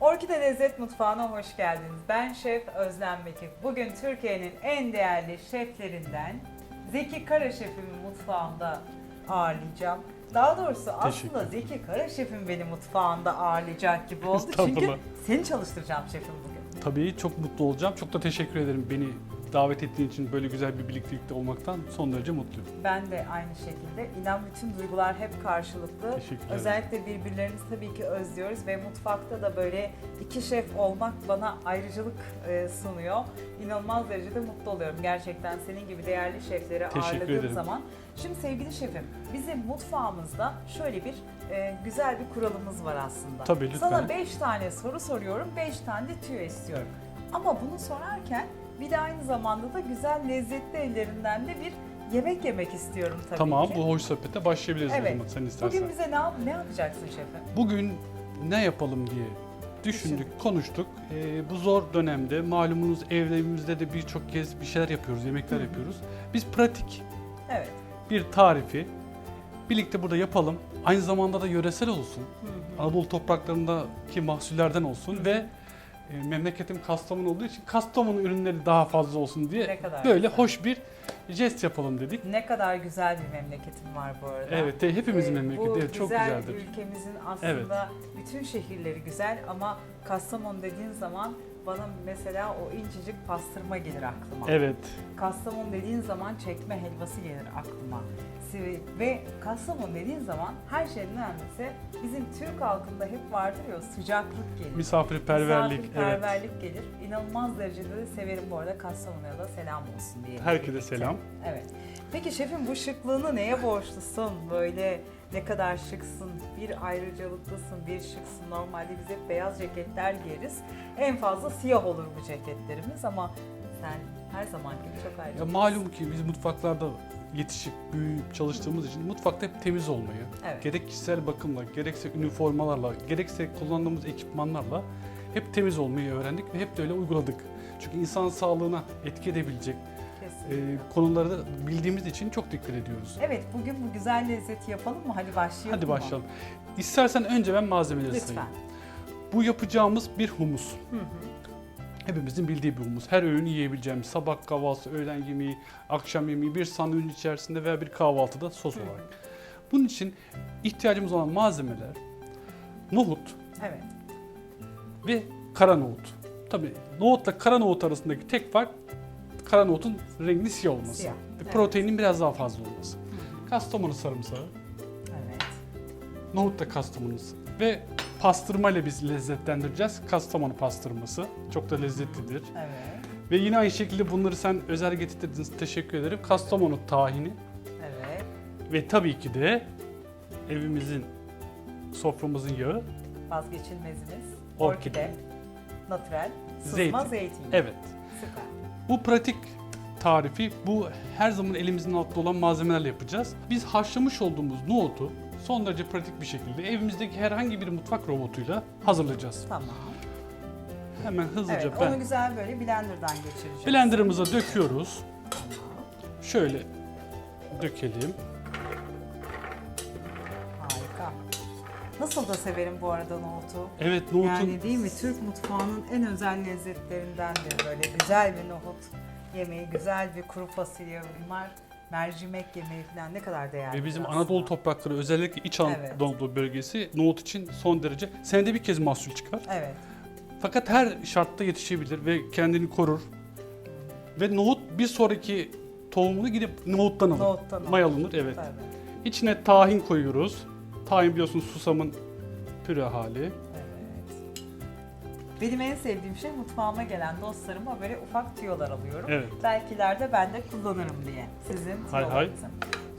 Orkide Lezzet Mutfağı'na hoş geldiniz. Ben Şef Özlem Bekir. Bugün Türkiye'nin en değerli şeflerinden Zeki Kara Şef'imi mutfağımda ağırlayacağım. Daha doğrusu aslında Zeki Kara Şef'im beni mutfağında ağırlayacak gibi oldu. Çünkü Estağfurullah. seni çalıştıracağım şefim bugün. Tabii çok mutlu olacağım. Çok da teşekkür ederim beni davet ettiğin için böyle güzel bir birliktelikte olmaktan son derece mutluyum. Ben de aynı şekilde. İnan bütün duygular hep karşılıklı. Teşekkür ederim. Özellikle birbirlerimizi tabii ki özlüyoruz ve mutfakta da böyle iki şef olmak bana ayrıcalık e, sunuyor. İnanılmaz derecede mutlu oluyorum gerçekten senin gibi değerli şefleri Teşekkür ağırladığım ederim. zaman. Şimdi sevgili şefim, bizim mutfağımızda şöyle bir e, güzel bir kuralımız var aslında. Tabii, lütfen. Sana 5 tane soru soruyorum, 5 tane de tüyo istiyorum. Ama bunu sorarken bir de aynı zamanda da güzel lezzetli ellerinden de bir yemek yemek istiyorum tabii tamam ki. bu hoş sohbete başlayabiliriz Evet. o zaman sen istersen. Bugün bize ne, yap- ne yapacaksın şefim? Bugün ne yapalım diye düşündük, konuştuk. Ee, bu zor dönemde malumunuz evlerimizde de birçok kez bir şeyler yapıyoruz, yemekler Hı hı. yapıyoruz. Biz pratik Evet. bir tarifi birlikte burada yapalım. Aynı zamanda da yöresel olsun. Hı hı. Anadolu topraklarındaki mahsullerden olsun ve e, memleketim Kastamonu olduğu için Kastamonu ürünleri daha fazla olsun diye Ne kadar böyle güzel. hoş bir jest yapalım dedik. Ne kadar güzel bir memleketim var bu arada. Evet, de hepimizin Ee, memleketi bu evet, çok güzel güzeldir. ülkemizin aslında bütün şehirleri güzel ama Kastamonu dediğin zaman bana mesela o incecik pastırma gelir aklıma. Evet, Kastamonu dediğin zaman çekme helvası gelir aklıma. Ve Kastamonu dediğin zaman her şeyden önemlisi bizim Türk halkında hep vardır ya sıcaklık gelir. misafirperverlik, evet. Misafirperverlik gelir. İnanılmaz derecede de severim bu arada Kastamonu'ya da selam olsun diye. Herkese selam. Evet. Peki şefim bu şıklığını neye borçlusun? Böyle ne kadar şıksın, bir ayrıcalıklısın, bir şıksın. Normalde biz hep beyaz ceketler giyeriz. En fazla siyah olur bu ceketlerimiz ama sen her zaman gibi çok Ya ayrıcalıklısın. malum ki biz mutfaklarda yetişip büyüyüp çalıştığımız için mutfakta hep temiz olmayı, Evet. gerek kişisel bakımla, gerekse üniformalarla, gerekse kullandığımız ekipmanlarla hep temiz olmayı öğrendik ve hep de öyle uyguladık. Çünkü insan sağlığına etki edebilecek. E, konuları bildiğimiz için çok dikkat ediyoruz. Evet bugün bu güzel lezzeti yapalım mı? Hadi başlayalım Hadi mı? başlayalım. İstersen önce ben malzemeleri Lütfen. sayayım. Bu yapacağımız bir humus. Hı hı. Hepimizin bildiği bir humus. Her öğün yiyebileceğimiz sabah kahvaltısı, öğlen yemeği, akşam yemeği bir sandviç içerisinde veya bir kahvaltıda sos Hı hı. olarak. Bunun için ihtiyacımız olan malzemeler nohut Evet. ve kara nohut. Tabii nohutla kara nohut arasındaki tek fark kara nohutun renginin siyah olması. Siyah, Ve evet. proteinin biraz daha fazla olması. Hı. Kastamonu sarımsağı, Evet. nohut da kastamonusu ve pastırma ile biz lezzetlendireceğiz. Kastamonu pastırması. Çok da lezzetlidir. Evet. Ve yine aynı şekilde bunları sen özel getirdin. Teşekkür ederim. Kastamonu tahini Evet. ve tabii ki de evimizin soframızın yağı. Vazgeçilmezimiz. Orkide. Orkide. Natürel. Sızma Zeytin. zeytin. Evet. Süper. Bu pratik tarifi bu her zaman elimizin altında olan malzemelerle yapacağız. Biz haşlamış olduğumuz nohutu son derece pratik bir şekilde evimizdeki herhangi bir mutfak robotuyla hazırlayacağız. Tamam. Hemen hızlıca Evet, ben onu güzel böyle blenderdan geçireceğiz. blenderımıza döküyoruz. Şöyle dökelim. Nasıl da severim bu arada nohutu. Evet nohutun Yani değil mi Türk mutfağının en özel lezzetlerindendir böyle güzel bir nohut yemeği, güzel bir kuru fasulye bunlar mercimek yemeği falan ne kadar değerli. Ve bizim aslında. Anadolu toprakları özellikle İç Evet. Anadolu bölgesi nohut için son derece senede bir kez mahsul çıkar. Evet. Fakat her şartta yetişebilir ve kendini korur. Ve nohut bir sonraki tohumunu gidip nohuttan alır. Nohuttan alır. Mayalanır evet. Tabii. İçine tahin koyuyoruz. Tahin biliyorsun susamın püre hali. Evet. Benim en sevdiğim şey mutfağıma gelen dostlarıma böyle ufak tüyolar alıyorum. Evet. Belki ileride ben de kullanırım diye sizin Hay hay.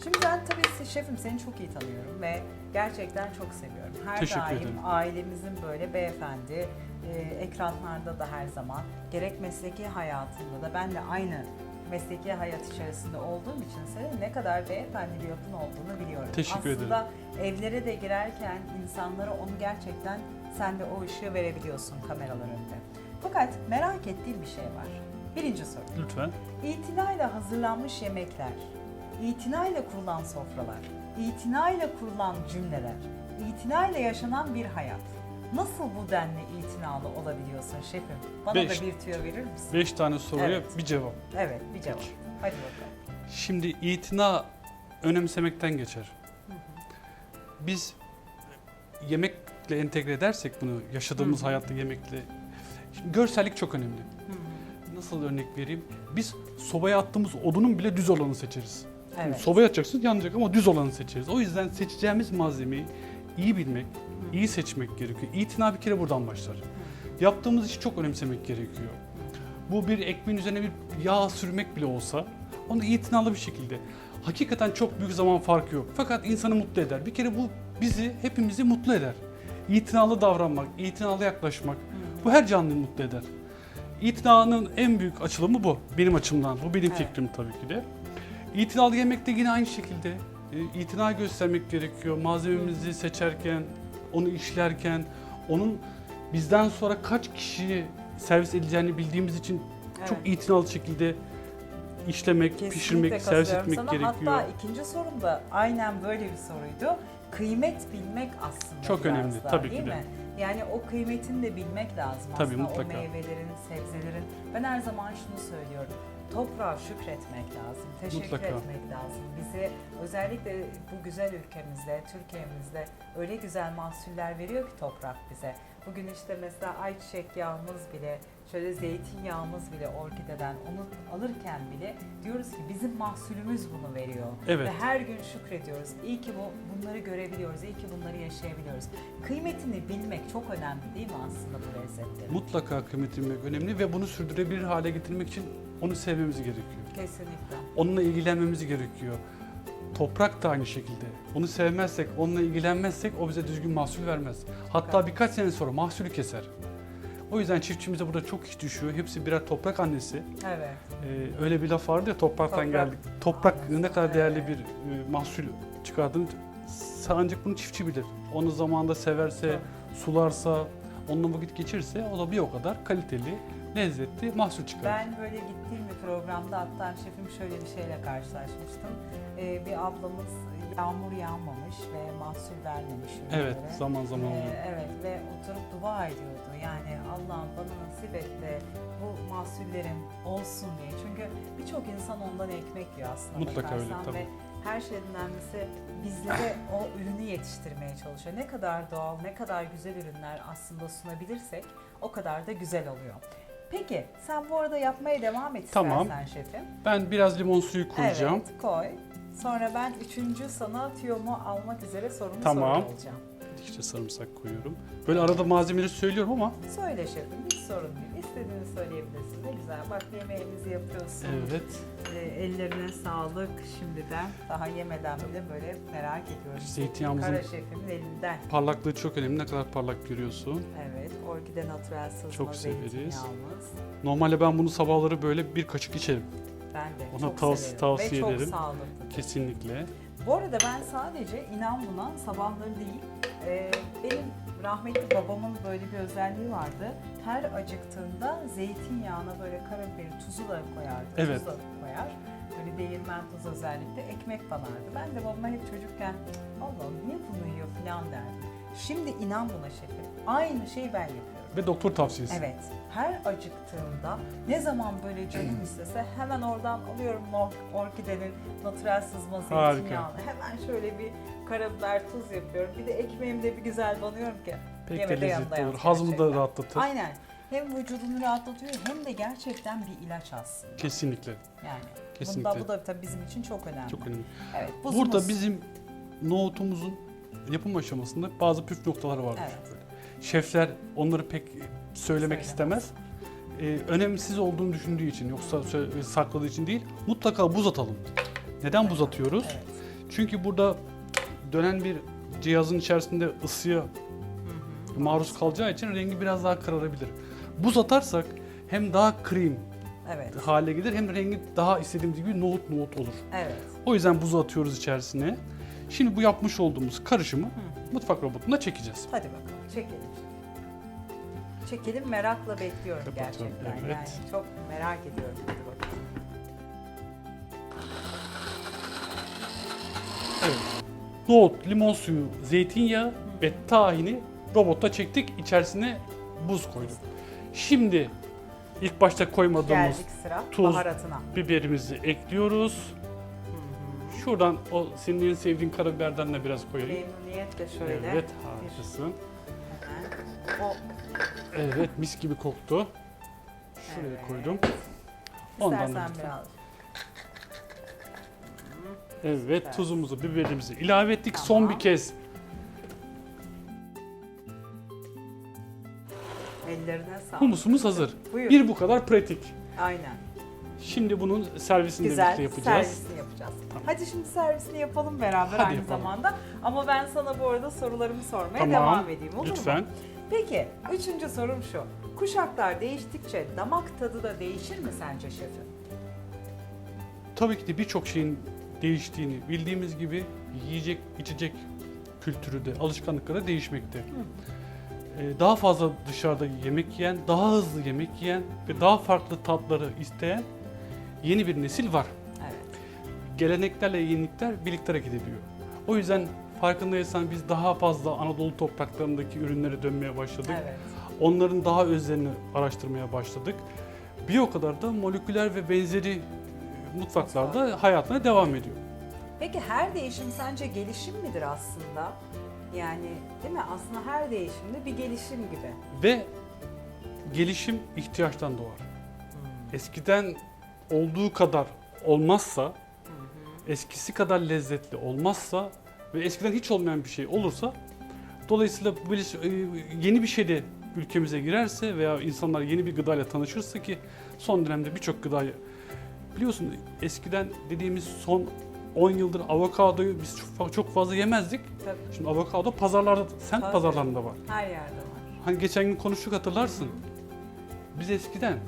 Şimdi ben tabii şefim seni çok iyi tanıyorum ve gerçekten çok seviyorum. Her Teşekkür daim ederim. ailemizin böyle beyefendi, e, ekranlarda da her zaman gerek mesleki hayatında da ben de aynı mesleki hayat içerisinde olduğum için senin ne kadar beyefendi bir yapın olduğunu biliyorum. Teşekkür Aslında evlere de girerken insanlara onu gerçekten sen de o ışığı verebiliyorsun kameralar önünde. Fakat merak ettiğim bir şey var. Birinci soru. Lütfen. İtinayla hazırlanmış yemekler, itinayla kurulan sofralar, itinayla kurulan cümleler, itinayla yaşanan bir hayat. Nasıl bu denli itinalı olabiliyorsun şefim? Bana Beş. da bir tüyo verir misin? 5 tane soruya Evet. bir cevap. Evet, bir cevap. Hadi bakalım. Şimdi itina önemsemekten geçer. Biz yemekle entegre edersek bunu, yaşadığımız hayatta yemekle... Şimdi görsellik çok önemli. Nasıl örnek vereyim? Biz sobaya attığımız odunun bile düz olanı seçeriz. Evet. Sobaya atacaksın yanacak ama düz olanı seçeriz. O yüzden seçeceğimiz malzemeyi iyi bilmek, iyi seçmek gerekiyor. İtina bir kere buradan başlar. Yaptığımız işi çok önemsemek gerekiyor. Bu bir ekmeğin üzerine bir yağ sürmek bile olsa onu itinalı bir şekilde. Hakikaten çok büyük zaman farkı yok. Fakat insanı mutlu eder. Bir kere bu bizi, hepimizi mutlu eder. İtinalı davranmak, itinalı yaklaşmak. Bu her canlıyı mutlu eder. İtinanın en büyük açılımı bu. Benim açımdan. Bu benim Evet. fikrim tabii ki de. İtinalı yemekte yine aynı şekilde itina göstermek gerekiyor. Malzememizi seçerken, onu işlerken, onun bizden sonra kaç kişiye servis edileceğini bildiğimiz için çok Evet. itinalı şekilde işlemek, Kesinlikle pişirmek, servis etmek sana. gerekiyor. Hatta ikinci sorum da aynen böyle bir soruydu. Kıymet bilmek aslında Çok önemli, da, tabii değil ki de. mi? Yani o kıymetini de bilmek lazım Tabii, aslında mutlaka. o meyvelerin, sebzelerin. Ben her zaman şunu söylüyorum. Toprağa şükretmek lazım, teşekkür Mutlaka. etmek lazım. Bize özellikle bu güzel ülkemizde, Türkiye'mizde öyle güzel mahsuller veriyor ki toprak bize. Bugün işte mesela ayçiçek yağımız bile, şöyle zeytinyağımız bile orkideden onu alırken bile diyoruz ki bizim mahsulümüz bunu veriyor. Evet. Ve her gün şükrediyoruz. İyi ki bu, bunları görebiliyoruz, iyi ki bunları yaşayabiliyoruz. Kıymetini bilmek çok önemli değil mi aslında bu lezzetlerin? Mutlaka kıymetini bilmek önemli ve bunu sürdürebilir hale getirmek için onu sevmemiz gerekiyor. Kesinlikle. Onunla ilgilenmemiz gerekiyor. Toprak da aynı şekilde. Onu sevmezsek, onunla ilgilenmezsek o bize düzgün mahsul vermez. Hatta birkaç sene sonra mahsulü keser. O yüzden çiftçimize burada çok iş düşüyor. Hepsi birer toprak annesi. Evet. Ee, öyle bir laf vardı ya topraktan Toprak. geldik. Toprak ne kadar Evet. değerli bir e, mahsul çıkardığını ancak bunu çiftçi bilir. Onu zamanında severse, sularsa, onunla vakit geçirirse o da bir o kadar kaliteli, lezzetli mahsul çıkarır. Ben böyle gittiğim bir programda hatta şefim şöyle bir şeyle karşılaşmıştım. Ee, bir ablamız yağmur yağmamış ve mahsul vermemiş Evet, zaman zaman. Ee, evet ve oturup dua ediyordu. Yani Allah'ım bana nasip et de bu mahsullerim olsun diye. Çünkü birçok insan ondan ekmek yiyor aslında Mutlaka öyle, bakarsan tabii. Ve her şeyden önemlisi bizlere o ürünü yetiştirmeye çalışıyor. Ne kadar doğal, ne kadar güzel ürünler aslında sunabilirsek o kadar da güzel oluyor. Peki sen bu arada yapmaya devam et Tamam. istersen şefim. Ben biraz limon suyu koyacağım. Evet koy. Sonra ben üçüncü sana tüyomu almak üzere sorumu Tamam. soruyor olacağım. İşte sarımsak koyuyorum. Böyle arada malzemeleri söylüyorum ama Söyle şefim hiç sorun değil. İstediğini söyleyebilirsin. Ne güzel bak yemeğimizi yapıyorsun. evet Ee, ellerine sağlık şimdiden. Daha yemeden bile böyle merak ediyoruz. zeytinyağımızın Kara şefimin elinden. parlaklığı çok önemli. Ne kadar parlak görüyorsun. Evet, orkide natural sızma Çok severiz. zeytinyağımız. Normalde ben bunu sabahları böyle bir kaşık içerim. Ben de Ona çok tavs- severim. tavsiye Ve ederim. çok sağlıklı. Kesinlikle. Bu arada ben sadece inan buna sabahları değil, e, benim rahmetli babamın böyle bir özelliği vardı. Her acıktığında zeytinyağına böyle karabiberi tuzu da koyardı. Evet. Tuz da koyar. Böyle değirmen tuz özellikle ekmek banardı. Ben de babama hep çocukken Allah'ım niye bunu yiyor falan derdim. Şimdi inan buna şefim. Aynı şeyi ben yapıyorum. Ve doktor tavsiyesi. Evet. Her acıktığımda ne zaman böyle canım istese hemen oradan alıyorum or- orkidenin natural sızma Harika. zeytinyağını. Hemen şöyle bir karabiber tuz yapıyorum. Bir de ekmeğimde bir güzel banıyorum ki. Pek de yemede yanında lezzetli olur. yansın Hazmı da gerçekten. rahatlatır. Aynen. Hem vücudunu rahatlatıyor hem de gerçekten bir ilaç aslında. Kesinlikle. Yani. Kesinlikle. Bunda, bu da tabii bizim için çok önemli. Çok önemli. Evet. buzumuz. Burada bizim nohutumuzun yapım aşamasında bazı püf noktaları vardır. Evet. Şefler onları pek söylemek Söylemez. istemez. Ee, önemsiz olduğunu düşündüğü için yoksa sö- sakladığı için değil. Mutlaka buz atalım. Neden buz atıyoruz? Evet. Çünkü burada dönen bir cihazın içerisinde ısıya maruz kalacağı için rengi biraz daha kararabilir. Buz atarsak hem daha krem Evet. hale gelir hem rengi daha istediğimiz gibi nohut nohut olur. Evet. O yüzden buzu atıyoruz içerisine. Şimdi bu yapmış olduğumuz karışımı mutfak robotuna çekeceğiz. Hadi bakalım çekelim. Çekelim merakla bekliyorum Kapatıyorum, gerçekten. evet. Yani çok merak ediyorum. Hadi bakalım. Evet. Nohut, limon suyu, zeytinyağı ve tahini robotta çektik. içerisine buz koyduk. Şimdi ilk başta koymadığımız Geldik sıra tuz. baharatına. biberimizi ekliyoruz. Şuradan o senin en sevdiğin karabiberden de biraz koyayım. Memnuniyetle şöyle. Evet, harikasın. hemen. Evet, mis gibi koktu. Şuraya Evet. koydum. Ondan da istersen lütfen. biraz. Evet, Süper. tuzumuzu, biberimizi ilave ettik. Son Tamam. bir kez Ellerine sağlık. humusumuz hazır. Buyur. Bir bu kadar pratik. Aynen. Şimdi bunun servisini de Güzel birlikte yapacağız. yapacağız. Hadi şimdi servisini yapalım beraber Hadi aynı yapalım. zamanda. Ama ben sana bu arada sorularımı sormaya Tamam, devam edeyim olur mu? Lütfen. Peki üçüncü sorum şu. Kuşaklar değiştikçe damak tadı da değişir mi sence şefim? Tabii ki de birçok şeyin değiştiğini bildiğimiz gibi yiyecek, içecek kültürü de, alışkanlıkları değişmekte. Ee, Daha fazla dışarıda yemek yiyen, daha hızlı yemek yiyen ve daha farklı tatları isteyen yeni bir nesil var. Geleneklerle yenilikler birlikte hareket ediyor. O yüzden farkındaysan biz daha fazla Anadolu topraklarındaki ürünlere dönmeye başladık. Evet. Onların daha özlerini araştırmaya başladık. Bir o kadar da moleküler ve benzeri e, mutfaklarda hayatına devam ediyor. Peki her değişim sence gelişim midir aslında? Yani değil mi? Aslında her değişimde bir gelişim gibi. Ve gelişim ihtiyaçtan doğar. Eskiden olduğu kadar olmazsa, eskisi kadar lezzetli olmazsa ve eskiden hiç olmayan bir şey olursa dolayısıyla böyle yeni bir şey de ülkemize girerse veya insanlar yeni bir gıdayla tanışırsa ki son dönemde birçok gıdayı biliyorsun eskiden dediğimiz son 10 yıldır avokadoyu biz çok, çok fazla yemezdik. Tabii. Şimdi avokado pazarlarda, semt Tabii. pazarlarında var. Her yerde var. Hani geçen gün konuştuk hatırlarsın. Biz eskiden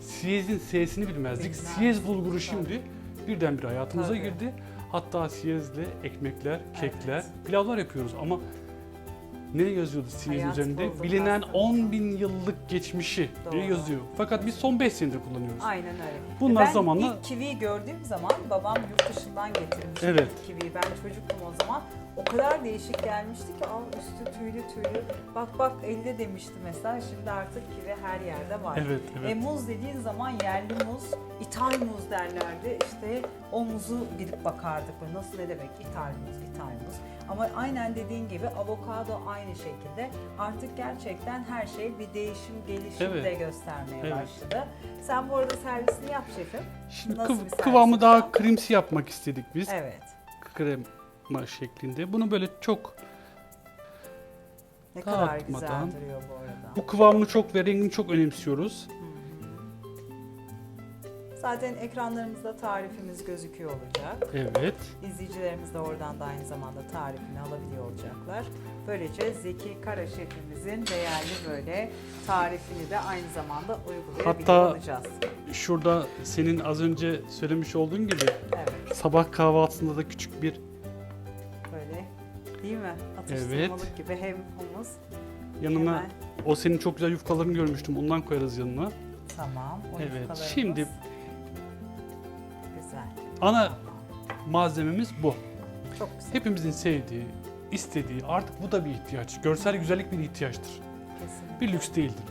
siyezin S'sini bilmezdik. Bilmez. Siyez bulguru şimdi birdenbire hayatımıza Tabii. girdi. Hatta siyezle ekmekler, kekler, Evet. pilavlar yapıyoruz ama ne yazıyordu Hayat üzerinde? bozu Bilinen pastası. 10 bin yıllık geçmişi diye Doğru. yazıyor. Fakat biz son 5 senedir kullanıyoruz. Aynen öyle. Bunlar ben zamanla- ilk kiviyi gördüğüm zaman babam yurt dışından getirmişti Evet. kiviyi. Ben çocuktum o zaman. O kadar değişik gelmişti ki al üstü tüylü tüylü. Bak bak elde demişti mesela. Şimdi artık kivi her yerde var. Evet, evet. E, muz dediğin zaman yerli muz, ithal muz derlerdi. İşte o muzu gidip bakardık. Nasıl ne demek ithal muz, ithal muz. Ama aynen dediğin gibi avokado aynı şekilde. Artık gerçekten her şey bir değişim, gelişim Evet. de göstermeye Evet. başladı. Sen bu arada servisini yap şefim. Şimdi Nasıl kıv- kıvamı daha yapacağım? kremsi yapmak istedik biz. Evet. Krema şeklinde. Bunu böyle çok Ne kadar güzel duruyor bu arada. bu kıvamını çok ve rengini çok önemsiyoruz. Zaten ekranlarımızda tarifimiz gözüküyor olacak. Evet. İzleyicilerimiz de oradan da aynı zamanda tarifini alabiliyor olacaklar. Böylece Zeki Kara şefimizin değerli böyle tarifini de aynı zamanda uygulayabiliyor Hatta- olacağız. Şurada senin az önce söylemiş olduğun gibi Evet, sabah kahvaltısında da küçük bir mi? Atıştırmalık gibi hem humus yanına hemen. o senin çok güzel yufkalarını görmüştüm. Ondan koyarız yanına. Tamam. O Evet, yufkalarımız şimdi- güzel. Ana malzememiz bu. Çok güzel. Hepimizin sevdiği, istediği artık bu da bir ihtiyaç. Görsel güzellik bir ihtiyaçtır. Kesinlikle. Bir lüks değildir.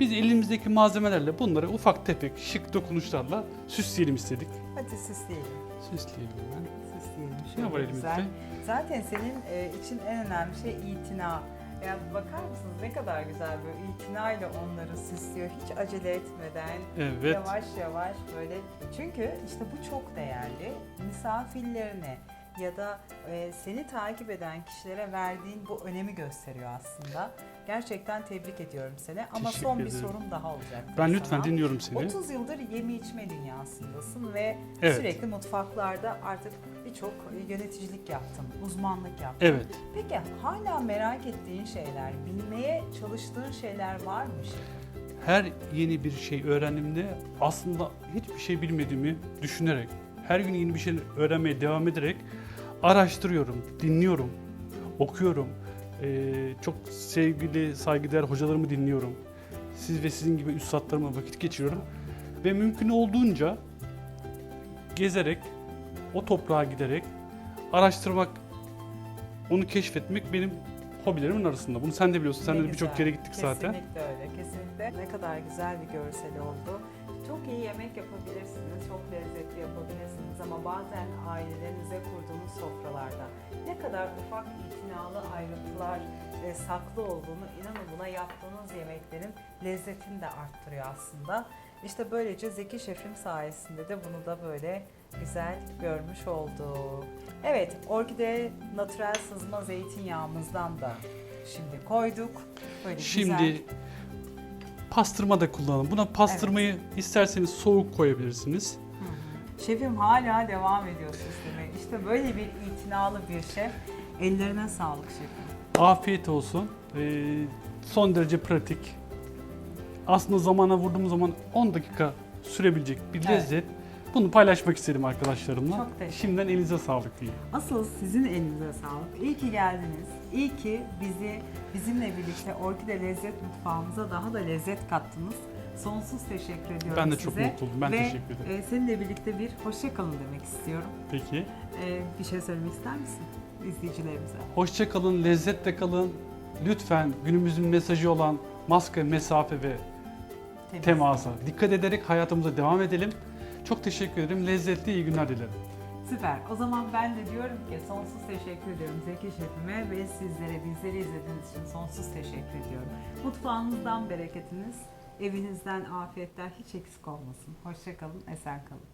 Biz elimizdeki malzemelerle bunları ufak tefek şık dokunuşlarla süsleyelim istedik. Hadi süsleyelim. Süsleyelim hemen. Süsleyelim. Ne şöyle var elimizde? güzel. Zaten senin e, için en önemli şey itina. Yani bakar mısınız ne kadar güzel böyle itinayla onları süslüyor. Hiç acele etmeden Evet. yavaş yavaş böyle. Çünkü işte bu çok değerli. Misafirlerine ya da e, seni takip eden kişilere verdiğin bu önemi gösteriyor aslında. Gerçekten tebrik ediyorum seni. Ama Teşekkür son bir ederim. sorum daha olacak. Ben lütfen sana. dinliyorum seni. 30 yıldır yeme içme dünyasındasın ve Evet. sürekli mutfaklarda artık birçok yöneticilik yaptın, uzmanlık yaptın. Evet. Peki hala merak ettiğin şeyler, bilmeye çalıştığın şeyler var mı? Her yeni bir şey öğrendiğimde aslında hiçbir şey bilmediğimi düşünerek, her gün yeni bir şey öğrenmeye devam ederek araştırıyorum, dinliyorum, okuyorum. Ee, çok sevgili, saygıdeğer hocalarımı dinliyorum. Siz ve sizin gibi üstadlarımla vakit geçiriyorum. Ve mümkün olduğunca gezerek, o toprağa giderek, araştırmak, onu keşfetmek benim hobilerimin arasında. Bunu sen de biliyorsun. Sen de birçok yere gittik zaten. Kesinlikle öyle, kesinlikle. Ne kadar güzel bir görsel oldu. Çok iyi yemek yapabilirsiniz, çok lezzetli yapabilirsiniz ama bazen ailelerinize kurduğunuz sofralarda ne kadar ufak itinalı ayrıntılar e, saklı olduğunu inanın buna yaptığınız yemeklerin lezzetini de arttırıyor aslında. İşte böylece Zeki Şef'im sayesinde de bunu da böyle güzel görmüş olduk. Evet, orkide natürel sızma zeytinyağımızdan da şimdi koyduk. Böyle Şimdi güzel. pastırma da kullanalım. Buna pastırmayı isterseniz soğuk koyabilirsiniz. Hı. Şefim hala devam ediyor süslemeye. İşte böyle bir itinalı bir şef. Ellerine sağlık şefim. Afiyet olsun. Ee, son derece pratik. Aslında zamana vurduğumuz zaman 10 dakika sürebilecek bir Evet. Bunu paylaşmak istedim arkadaşlarımla. Çok teşekkür Şimdiden elinize sağlık diyeyim. Asıl sizin elinize sağlık. İyi ki geldiniz. İyi ki bizi bizimle birlikte Orkide Lezzet Mutfağımıza daha da lezzet kattınız. Sonsuz teşekkür ediyorum Ben de size. çok mutlu oldum. Ben Ve, teşekkür ederim. e, seninle birlikte bir hoşça kalın demek istiyorum. Peki. E, bir şey söylemek ister misin izleyicilerimize? Hoşça kalın, lezzetle kalın. Lütfen günümüzün mesajı olan maske, mesafe ve Temiz. temasa dikkat ederek hayatımıza devam edelim. Çok teşekkür ederim. Lezzetli iyi günler dilerim. Süper. O zaman ben de diyorum ki sonsuz teşekkür ediyorum Zeki Şefime ve sizlere bizleri izlediğiniz için sonsuz teşekkür ediyorum. Mutfağınızdan bereketiniz, evinizden afiyetler hiç eksik olmasın. Hoşçakalın, esen kalın.